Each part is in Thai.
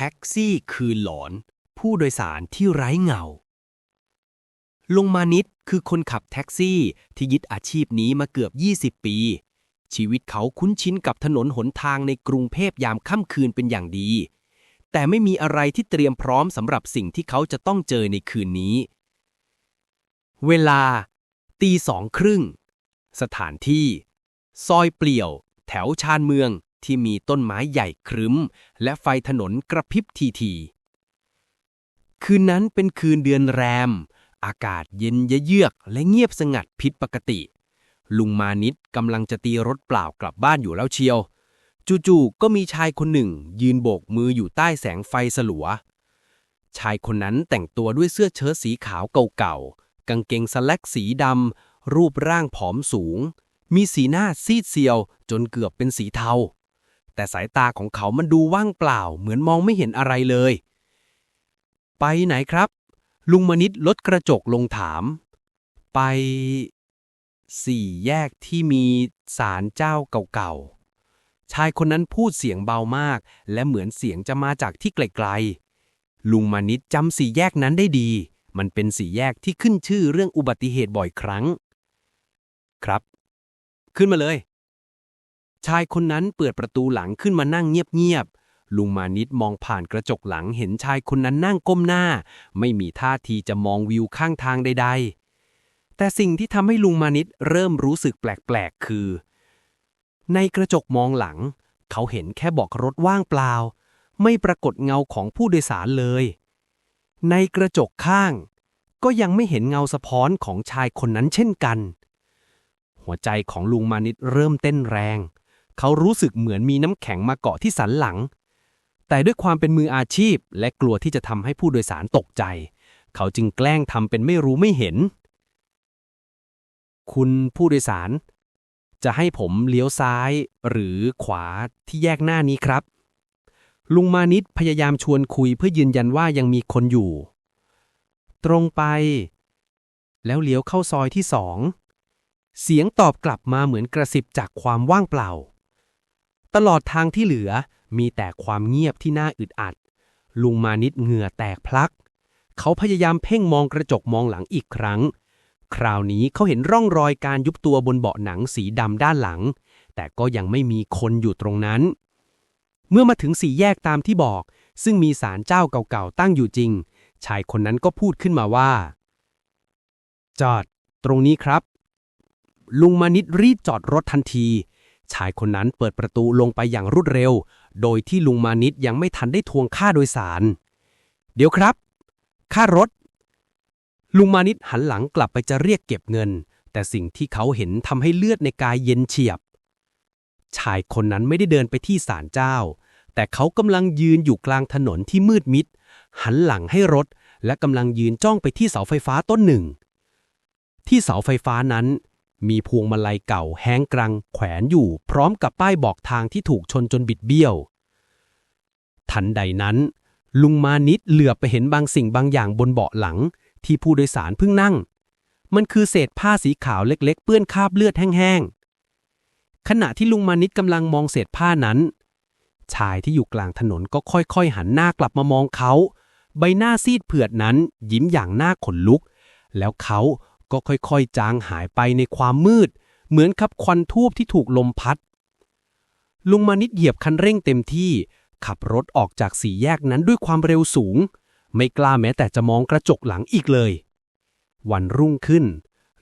ท็กซี่คืนหลอน ผู้โดยสารที่ไร้เงา ลงมานิดคือคนขับแท็กซี่ที่ยึดอาชีพนี้มาเกือบ 20 ปี ชีวิตเขาคุ้นชินกับถนนหนทางในกรุงเทพยามค่ำคืนเป็นอย่างดี แต่ไม่มีอะไรที่เตรียมพร้อมสำหรับสิ่งที่เขาจะต้องเจอในคืนนี้ เวลา ตีสองครึ่ง สถานที่ ซอยเปลี่ยว แถวชานเมือง ที่มีต้นไม้ใหญ่ครึ้ม และไฟถนนกระพริบทีที คืนนั้นเป็นคืนเดือนแรม อากาศเย็นเยือกและเงียบสงัดผิดปกติ ลุงมานิดกำลังจะตีรถเปล่ากลับบ้านอยู่แล้วเชียว จู่ๆก็มีชายคนหนึ่ง ยืนโบกมืออยู่ใต้แสงไฟสลัว ชายคนนั้นแต่งตัวด้วยเสื้อเชิ้ตสีขาวเก่าๆ กางเกงสแลกสีดำรูปร่างผอมสูง มีสีหน้าซีดเซียวจนเกือบเป็นสีเทา แต่สายตาของเขามันดูว่างเปล่า เหมือนมองไม่เห็นอะไรเลย ไปไหนครับ ลุงมนิดลดกระจกลงถาม ไป สี่แยกที่มีศาลเจ้าเก่าๆ ชายคนนั้นพูดเสียงเบามาก และเหมือนเสียงจะมาจากที่ไกลๆ ลุงมนิดจำสี่แยกนั้นได้ดี มันเป็นสี่แยกที่ขึ้นชื่อเรื่องอุบัติเหตุบ่อยครั้ง ครับ ขึ้นมาเลย ชายคนนั้นเปิดประตูหลังขึ้นมานั่งเงียบๆ ลุงมานิดมองผ่านกระจกหลังเห็นชายคนนั้นนั่งก้มหน้า ไม่มีท่าทีจะมองวิวข้างทางใดๆ แต่สิ่งที่ทำให้ลุงมานิดเริ่มรู้สึกแปลกๆ คือ ในกระจกมองหลัง เขาเห็นแค่บอกรถว่างเปล่า ไม่ปรากฏเงาของผู้โดยสารเลย ในกระจกข้าง ก็ยังไม่เห็นเงาสะท้อนของชายคนนั้นเช่นกัน หัวใจของลุงมานิดเริ่มเต้นแรงเขารู้สึกเหมือนมีน้ำแข็งมาเกาะที่สันหลัง แต่ด้วยความเป็นมืออาชีพ และกลัวที่จะทำให้ผู้โดยสารตกใจ เขาจึงแกล้งทำเป็นไม่รู้ไม่เห็น คุณผู้โดยสาร จะให้ผมเลี้ยวซ้ายหรือขวาที่แยกหน้านี้ครับ ลุงมานิดพยายามชวนคุยเพื่อยืนยันว่ายังมีคนอยู่ ตรงไป แล้วเลี้ยวเข้าซอยที่สองเสียงตอบกลับมาเหมือนกระสิบจากความว่างเปล่า ตลอดทางที่เหลือมีแต่ความเงียบที่น่าอึดอัด ลุงมานิดเหงื่อแตกพลัก เขาพยายามเพ่งมองกระจกมองหลังอีกครั้ง คราวนี้เขาเห็นร่องรอยการยุบตัวบนเบาะหนังสีดำด้านหลัง แต่ก็ยังไม่มีคนอยู่ตรงนั้น เมื่อมาถึงสี่แยกตามที่บอก ซึ่งมีศาลเจ้าเก่าๆตั้งอยู่จริง ชายคนนั้นก็พูดขึ้นมาว่า จอด ตรงนี้ครับ ลุงมานิดรีบจอดรถทันที ชายคนนั้นเปิดประตูลงไปอย่างรวดเร็ว โดยที่ลุงมานิดยังไม่ทันได้ทวงค่าโดยสาร เดี๋ยวครับ ค่ารถ ลุงมานิดหันหลังกลับไปจะเรียกเก็บเงิน แต่สิ่งที่เขาเห็นทำให้เลือดในกายเย็นเฉียบ ชายคนนั้นไม่ได้เดินไปที่ศาลเจ้า แต่เขากำลังยืนอยู่กลางถนนที่มืดมิด หันหลังให้รถ และกำลังยืนจ้องไปที่เสาไฟฟ้าต้นหนึ่ง ที่เสาไฟฟ้านั้น มีพวงมาลัยเก่าแห้งกรัง แขวนอยู่ พร้อมกับป้ายบอกทางที่ถูกชนจนบิดเบี้ยว ทันใดนั้น ลุงมานิดเหลือบไปเห็นบางสิ่งบางอย่างบนเบาะหลัง ที่ผู้โดยสารเพิ่งนั่ง มันคือเศษผ้าสีขาวเล็ก ๆ เปื้อนคราบเลือดแห้งๆ ขณะที่ลุงมานิดกำลังมองเศษผ้านั้น ชายที่อยู่กลางถนนก็ค่อยๆ หันหน้ากลับมามองเขา ใบหน้าซีดเผือดนั้นยิ้มอย่างหน้าขนลุก แล้วเขา ก็ค่อยๆ จางหายไปในความมืด เหมือนกับควันทูบที่ถูกลมพัด ลุงมานิดเหยียบคันเร่งเต็มที่ ขับรถออกจากสี่แยกนั้นด้วยความเร็วสูง ไม่กล้าแม้แต่จะมองกระจกหลังอีกเลย วันรุ่งขึ้น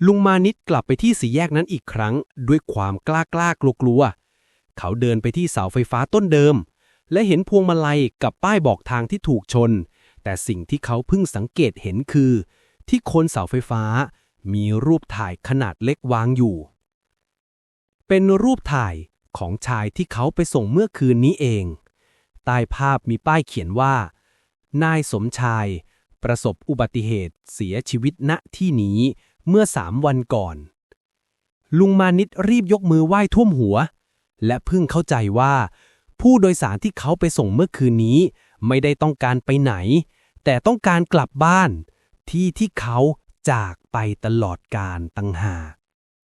ลุงมานิดกลับไปที่สี่แยกนั้นอีกครั้ง ด้วยความกล้ากล้ากลัวกลัวเขาเดินไปที่เสาไฟฟ้าต้นเดิม และเห็นพวงมาลัยกับป้ายบอกทางที่ถูกชน แต่สิ่งที่เขาเพิ่งสังเกตเห็นคือ ที่โคนเสาไฟฟ้า มีรูปถ่ายขนาดเล็กวางอยู่ เป็นรูปถ่ายของชายที่เขาไปส่งเมื่อคืนนี้เอง ใต้ภาพมีป้ายเขียนว่า นายสมชาย ประสบอุบัติเหตุเสียชีวิตณที่นี้เมื่อสามวันก่อน ลุงมานิดรีบยกมือไหว้ท่วมหัว และเพิ่งเข้าใจว่า ผู้โดยสารที่เขาไปส่งเมื่อคืนนี้ ไม่ได้ต้องการไปไหน แต่ต้องการกลับบ้าน ที่ที่เขา จากไปตลอดกาลตั้งหาก